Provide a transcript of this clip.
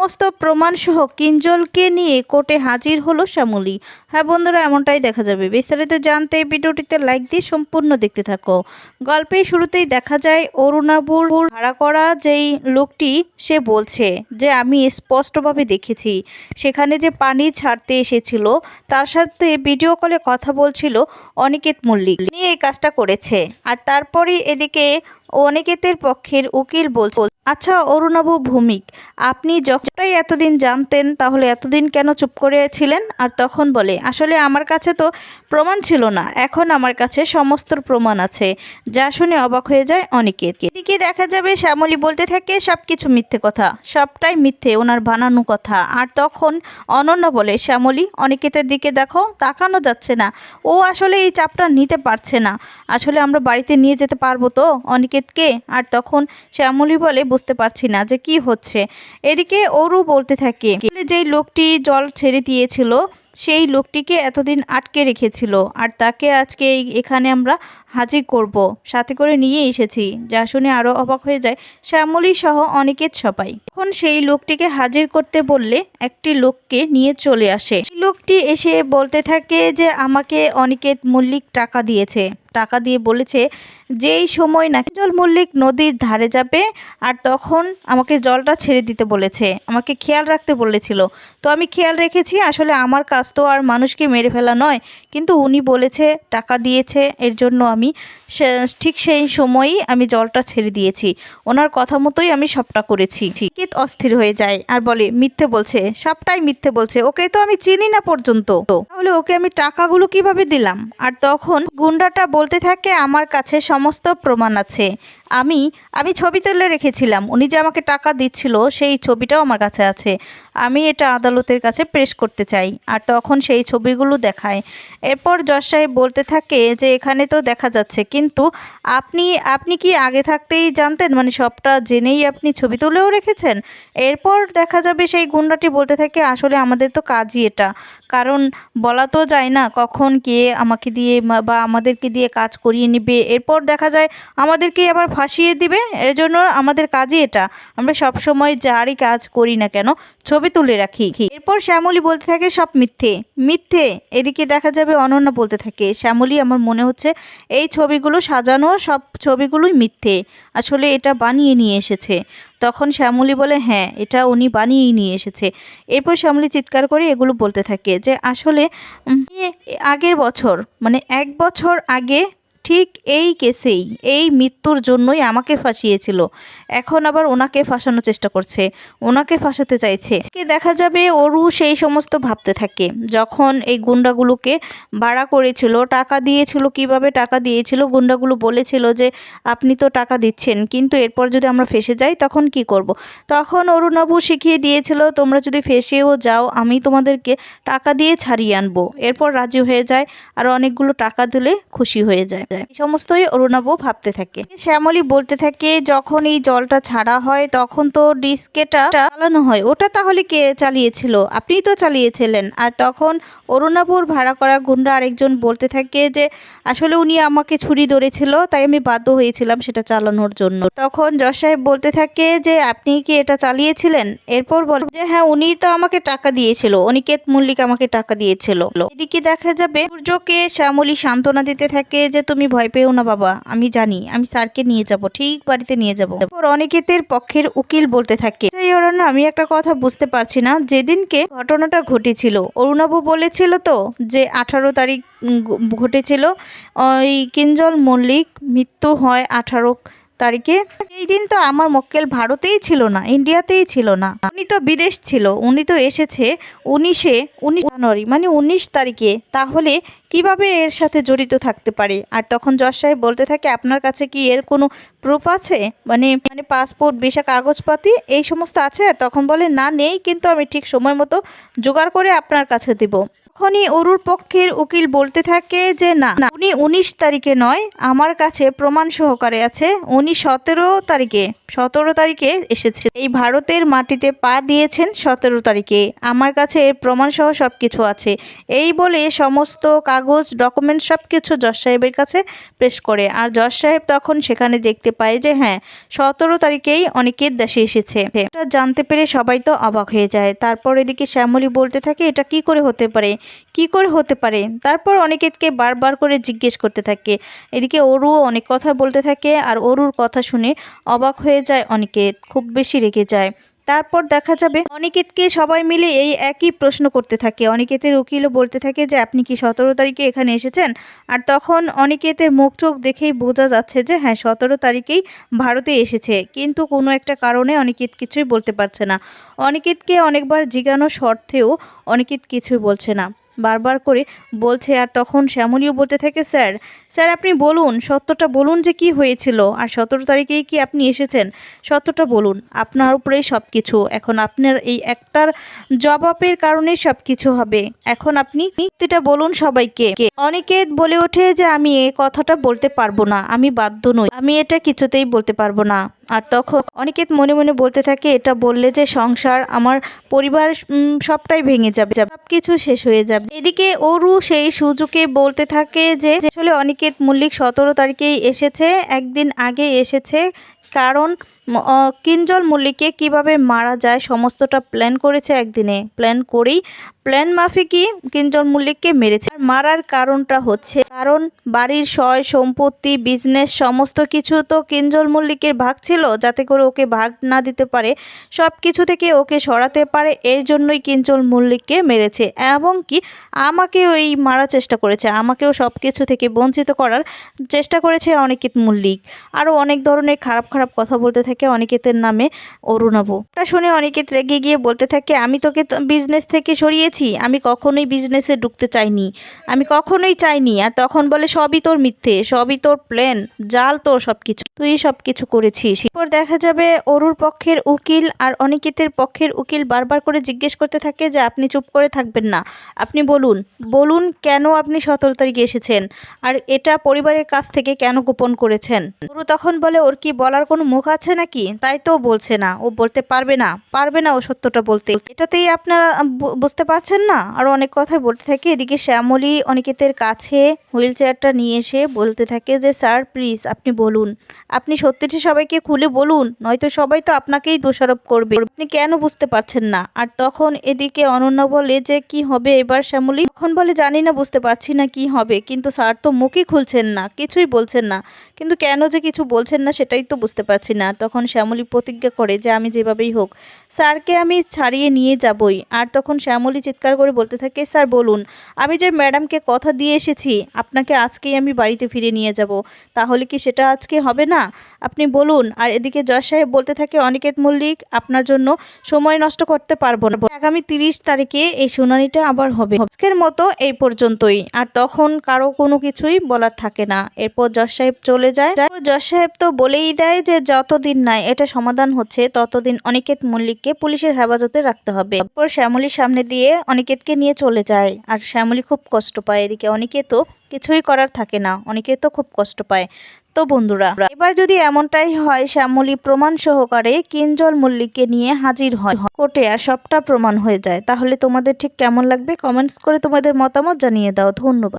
সমস্ত প্রমাণসহ কিঞ্জলকে নিয়ে কোর্টে হাজির হলো শ্যামলী। হ্যাঁ বন্ধুরা, এমনটাই দেখা যাবে। বিস্তারিত জানতে ভিডিওটিতে লাইক দিয়ে সম্পূর্ণ দেখতে থাকো। গল্পের শুরুতেই দেখা যায় অরুণাবুর ভাড়া করা যেই লোকটি, সে বলছে যে, আমি স্পষ্টভাবে দেখেছি। সেখানে যে পানি ছাড়তে এসেছিল, তার সাথে ভিডিও কলে কথা বলছিল অনিকেত মল্লিক। নিয়ে এই কাজটা করেছে। আর তারপরে এদিকে অনিকেতের পক্ষের উকিল বলছে আচ্ছা অরুণাবু ভৌমিক, আপনি যখনটাই এতদিন জানতেন, তাহলে এতদিন কেন চুপ করে ছিলেন আর তখন বলে, আসলে আমার কাছে তো প্রমাণ ছিল না, এখন আমার কাছে সমস্ত প্রমাণ আছে, যা শুনে অবাক হয়ে যায় অনিকেত। এদিকে দেখা যাবে শ্যামলী বলতে থাকে সব কিছু মিথ্যে কথা, সবটাই মিথ্যে, ওনার বানানো কথা। আর তখন অনন্য বলে, শ্যামলী, অনিকেতের দিকে দেখো, তাকানো যাচ্ছে না, ও আসলে এই চাপটা নিতে পারছে না, আসলে আমরা বাড়িতে নিয়ে যেতে পারব তো অনিকেতকে? আর তখন শ্যামলী বলে বুঝতে পারছি না যে কি হচ্ছে। এদিকে ওরও বলতে থাকে যেই লোকটি জল ছেড়ে দিয়েছিল, সেই লোকটিকে এতদিন আটকে রেখেছিল আর তাকে আজকে এখানে আমরা হাজির করব। সাথে করে নিয়ে এসেছি। যা শুনে আরও অবাক হয়ে যায় শ্যামলী সহ অনিকেত সবাই। এখন সেই লোকটিকে হাজির করতে বললে একটি লোককে নিয়ে চলে আসে। লোকটি এসে বলতে থাকে যে, আমাকে অনিকেত মল্লিক টাকা দিয়েছে। টাকা দিয়ে বলেছে যেই সময় না জল মল্লিক নদীর ধারে যাবে আর তখন আমাকে জলটা ছেড়ে দিতে বলেছে, আমাকে খেয়াল রাখতে বলেছিল। তো আমি খেয়াল রেখেছি, আসলে আমার কাজ তো আর মানুষকে মেরে ফেলা নয়, কিন্তু উনি বলেছে, টাকা দিয়েছে, এর জন্য আমি ঠিক সেই সময়ই আমি জলটা ছেড়ে দিয়েছি। ওনার কথা মতোই আমি সবটা করেছি। কিত অস্থির হয়ে যায় আর বলে, মিথ্যে বলছে, সবটাই মিথ্যে বলছে, ওকে তো আমি চিনি না পর্যন্ত। তাহলে ওকে আমি টাকাগুলো কীভাবে দিলাম? আর তখন গুন্ডাটা বলতে থাকে আমার কাছে সমস্ত প্রমাণ আছে। আমি আমি ছবি তুলে রেখেছিলাম। উনি যে আমাকে টাকা দিচ্ছিল, সেই ছবিটাও আমার কাছে আছে। আমি এটা আদালতের কাছে পেশ করতে চাই। আর তখন সেই ছবিগুলো দেখায়। এরপর জজ সাহেব বলতে থাকে যে, এখানে তো দেখা যাচ্ছে। কিন্তু আপনি আপনি কি আগে থাকতেই জানতেন? মানে সবটা জেনেই আপনি ছবি তুলেও রেখেছেন? এরপর দেখা যাবে সেই গুন্ডাটি বলতে থাকে, আসলে আমাদের তো কাজই এটা। কারণ বলা তো যায় না কখন কে আমাকে দিয়ে বা আমাদেরকে দিয়ে কাজ করিয়ে নেবে। এরপর দেখা যায় আমাদেরকে আবার ফাঁসিয়ে দিবে এর জন্য আমাদের কাজই এটা। আমরা সব সময় যারই কাজ করি না কেন, ছবি তুলে রাখি। এরপর শ্যামলী বলতে থাকে, সব মিথ্যে মিথ্যে। এদিকে দেখা যাবে অনন্যা বলতে থাকে, শ্যামলী, আমার মনে হচ্ছে এই ছবিগুলো সাজানো, সব ছবিগুলোই মিথ্যে। আসলে এটা বানিয়ে নিয়ে এসেছে। তখন শ্যামলী বলে হ্যাঁ এটা উনি বানিয়েই নিয়ে এসেছে। এরপর শ্যামলী চিৎকার করে এগুলো বলতে থাকে যে, আসলে আগের বছর মানে এক বছর আগে ঠিক এই কেসেই, এই মৃত্যুর জন্যই আমাকে ফাঁসিয়েছিল। এখন আবার ওনাকে ফাঁসানোর চেষ্টা করছে, ওনাকে ফাঁসাতে চাইছে। দেখা যাবে ওরু সেই সমস্ত ভাবতে থাকে, যখন এই গুন্ডাগুলোকে ভাড়া করেছিল, টাকা দিয়েছিল, কীভাবে টাকা দিয়েছিল, গুন্ডাগুলো বলেছিল যে, আপনি তো টাকা দিচ্ছেন, কিন্তু এরপর যদি আমরা ফেসে যাই, তখন কি করব। তখন অরুণাবু শিখিয়ে দিয়েছিল, তোমরা যদি ফেসেও যাও, আমি তোমাদেরকে টাকা দিয়ে ছাড়িয়ে আনব। এরপর রাজি হয়ে যায়, আর অনেকগুলো টাকা দিলে খুশি হয়ে যায়। এই সমস্তই অরুণাবু ভাবতে থাকে। শ্যামলী বলতে থাকে, যখন এই জলটা ছাড়া হয়, তখন তো ডিস্কেটা চালানো হয়। ওটা তাহলে কে চালিয়েছিল? আপনিই তো চালিয়েছিলেন। আর তখন অরুণাবুর ভাড়া করা গুন্ডা আরেকজন বলতে থাকে যে, আসলে উনি আমাকে ছুরি ধরেছিল, তাই আমি বাধ্য হয়েছিলাম সেটা চালানোর জন্য। তখন যশ সাহেব বলতে থাকে যে, আপনি কি এটা চালিয়েছিলেন? এরপর বলে যে হ্যাঁ উনি তো আমাকে টাকা দিয়েছিল। অনিকেত মল্লিক আমাকে টাকা দিয়েছিল। এদিকে দেখা যাবে, সূর্যকে শ্যামলী সান্ত্বনা দিতে থাকে যে, তুমি ভয় পেও না বাবা, আমি জানি, আমি স্যারকে নিয়ে যাব, ঠিক বাড়িতে নিয়ে যাব। ওর অনিকেতের পক্ষের উকিল বলতে থাকে, "এই অরণ্য আমি একটা কথা বুঝতে পারছি না, যেদিনকে ঘটনাটা ঘটেছিল, অরুণাবু বলেছিল তো যে আঠারো তারিখ ঘটেছিল, ওই কিঞ্জল মল্লিক মৃত্যু হয় আঠারো তারিখে। এই দিন তো আমার মক্কেল ভারতেই ছিল না, ইন্ডিয়াতেই ছিল না। উনি তো বিদেশ ছিল, উনি তো এসেছে উনিশে, উনিশ জানুয়ারি মানে উনিশ তারিখে। তাহলে কীভাবে এর সাথে জড়িত থাকতে পারে? আর তখন জজ সাহেব বলতে থাকে, আপনার কাছে কি এর কোনো প্রুফ আছে? মানে মানে পাসপোর্ট ভিসা কাগজপাতি, এই সমস্ত আছে? আর তখন বলে, না, নেই, কিন্তু আমি ঠিক সময় মতো জোগাড় করে আপনার কাছে দেব। তখনই অরুর পক্ষের উকিল বলতে থাকে যে, না, উনি উনিশ তারিখে নয়, আমার কাছে প্রমাণ সহকারে আছে, উনি সতেরো তারিখে সতেরো তারিখে এসেছে। এই ভারতের মাটিতে পা দিয়েছেন সতেরো তারিখে। আমার কাছে প্রমাণ সহ সব কিছু আছে। এই বলে সমস্ত কাগজ, ডকুমেন্ট সব কিছু জজ সাহেবের কাছে প্রেস করে। আর জজ সাহেব তখন সেখানে দেখতে পায় যে হ্যাঁ সতেরো তারিখেই অনেকের দেশে এসেছে। এটা জানতে পেরে সবাই তো অবাক হয়ে যায়। তারপর এদিকে শ্যামলী বলতে থাকে, এটা কি করে হতে পারে? কি করে হতে পারে? তারপর অনেকেকে বারবার করে জিজ্ঞেস করতে থাকে। এদিকে অরুও অনেক কথা বলতে থাকে আর অরুর কথা শুনে অবাক হয়ে যায় অনেকে খুব বেশি রেগে যায়। তারপর দেখা যাবে অনিকেতকে সবাই মিলে এই একই প্রশ্ন করতে থাকে। অনিকেতের উকিলও বলতে থাকে যে, আপনি কি সতেরো তারিখে এখানে এসেছেন? আর তখন অনিকেতের মুখ চোখ দেখেই বোঝা যাচ্ছে যে হ্যাঁ সতেরো তারিখেই ভারতে এসেছে। কিন্তু কোনো একটা কারণে অনিকেত কিছুই বলতে পারছে না। অনিকেতকে অনেকবার জিগানো সত্ত্বেও অনিকেত কিছুই বলছে না। বারবার করে বলছে, আর তখন শ্যামলীও বলতে থাকে, স্যার স্যার, আপনি বলুন, সত্যটা বলুন যে কি হয়েছিল। আর সতেরো তারিখেই কি আপনি এসেছেন? সত্যটা বলুন, আপনার উপরেই সব কিছু এখন আপনার এই একটার জবাবের কারণেই সব কিছু হবে। এখন আপনি এটা বলুন সবাইকে। অনেকে বলে ওঠে যে আমি এ কথাটা বলতে পারব না, আমি বাধ্য নই। আমি এটা কিছুতেই বলতে পারব না। আর তখন অনেকে মনে মনে বলতে থাকে, এটা বললে যে সংসার আমার পরিবার সবটাই ভেঙে যাবে সব কিছু শেষ হয়ে যাবে। এদিকে ওরু সেই সুযোগে বলতে থাকে যে যে, আসলে অনিকেত মল্লিক সতেরো তারিখেই এসেছে, একদিন আগে এসেছে কারণ কিঞ্জল মল্লিককে কীভাবে মারা যায় সমস্তটা প্ল্যান করেছে একদিনে। প্ল্যান করেই প্ল্যান মাফিকই কিঞ্জল মল্লিককে মেরেছে। মারার কারণটা হচ্ছে, কারণ বাড়ির সয়, সম্পত্তি বিজনেস সমস্ত কিছু তো কিঞ্জল মল্লিকের ভাগ ছিল, যাতে করে ওকে ভাগ না দিতে পারে। সব কিছু থেকে ওকে সরাতে পারে, এর জন্যই কিঞ্জল মল্লিককে মেরেছে। এবং কি, আমাকেও এই মারার চেষ্টা করেছে। আমাকেও সব কিছু থেকে বঞ্চিত করার চেষ্টা করেছে অনিকেত মল্লিক। আরও অনেক ধরনের খারাপ খারাপ কথা বলতে থাকে অনিকেতের নামে অরুণাভ এটা শুনে অনিকেত রেগে গিয়ে বলতে থাকে, আমি তোকে বিজনেস থেকে সরিয়েছি, আমি কখনোই বিজনেসে ঢুকতে চাইনি, আমি কখনোই চাইনি, আর তখন বলে, সবই তোর মিথ্যে, সবই তোর প্ল্যান জাল তোর সব কিছু তুই সব কিছু করেছিস। এরপর দেখা যাবে অরুর পক্ষের উকিল আর অনিকেতের পক্ষের উকিল বারবার করে জিজ্ঞেস করতে থাকে যে, আপনি চুপ করে থাকবেন না, আপনি বলুন বলুন কেন আপনি সতেরো তারিখে এসেছেন, আর এটা পরিবারের কাছ থেকে কেন গোপন করেছেন? গুরু তখন বলে, ওর কি বলার কোনো মুখ আছে নাকি? তাই তো বলছে না। ও বলতে পারবে না। পারবে না ও সত্যটা বলতে। এটাতেই আপনারা বুঝতে পারছেন না? আর অনেক কথাই বলতে থাকে। এদিকে শ্যামলী অনিকেতের কাছে হুইল চেয়ারটা নিয়ে এসে বলতে থাকে যে, স্যার, প্লিজ আপনি বলুন। আপনি সত্যিটা সবাইকে খুলে বলুন। নয়তো সবাই তো আপনাকেই দোষারোপ করবে। আপনি কেন বুঝতে পারছেন না? আর তখন এদিকে অনন্যা বলে যে, কি হবে এবার শ্যামলী? তখন বলে, জানি না, বুঝতে পারছি না কি হবে। কিন্তু স্যার তো মুখই খুলছেন না। কিছুই বলছেন না। কিন্তু কেন যে কিছু বলছেন না, সেটাই তো বুঝতে পারছি না। তখন শ্যামলী প্রতিজ্ঞা করে যে আমি যেভাবেই হোক, স্যারকে আমি ছাড়িয়ে নিয়ে যাবই। আর তখন শ্যামলী চিৎকার করে বলতে থাকে, স্যার, বলুন, আমি যে ম্যাডামকে কথা দিয়ে এসেছি, আপনাকে আজকেই আমি বাড়িতে ফিরে নিয়ে যাব। তাহলে কি সেটা আজকে হবে না? আপনি বলুন। আর এদিকে জজ সাহেব বলতে থাকে, অনিকেত মল্লিক, আপনার জন্য সময় নষ্ট করতে পারব না। আগামী তিরিশ তারিখে এই শুনানিটা আবার হবে। আজকের মতো এই পর্যন্তই। আর তখন কারও কোনো কিছুই বলার থাকে না। এরপর জজ সাহেব চলে যায়। জজ সাহেব তো বলেই দেয় যতদিন নাই এটা সমাধান হচ্ছে, ততদিন অনিকেত মল্লিককে পুলিশের হেফাজতে রাখতে হবে। এরপর শ্যামলীর সামনে দিয়ে অনিকেতকে নিয়ে চলে যায়। আর শ্যামলী খুব কষ্ট পায়। এদিকে অনিকেতও কিছুই করার থাকে না। অনিকেতও খুব কষ্ট পায়। তো বন্ধুরা, এবার যদি এমনটাই হয়, শ্যামলী প্রমাণ সহকারে কিঞ্জল মল্লিককে নিয়ে হাজির হয়। কোর্টে আর সবটা প্রমাণ হয়ে যায়। তাহলে তোমাদের ঠিক কেমন লাগবে? কমেন্টস করে তোমাদের মতামত জানিয়ে দাও। ধন্যবাদ।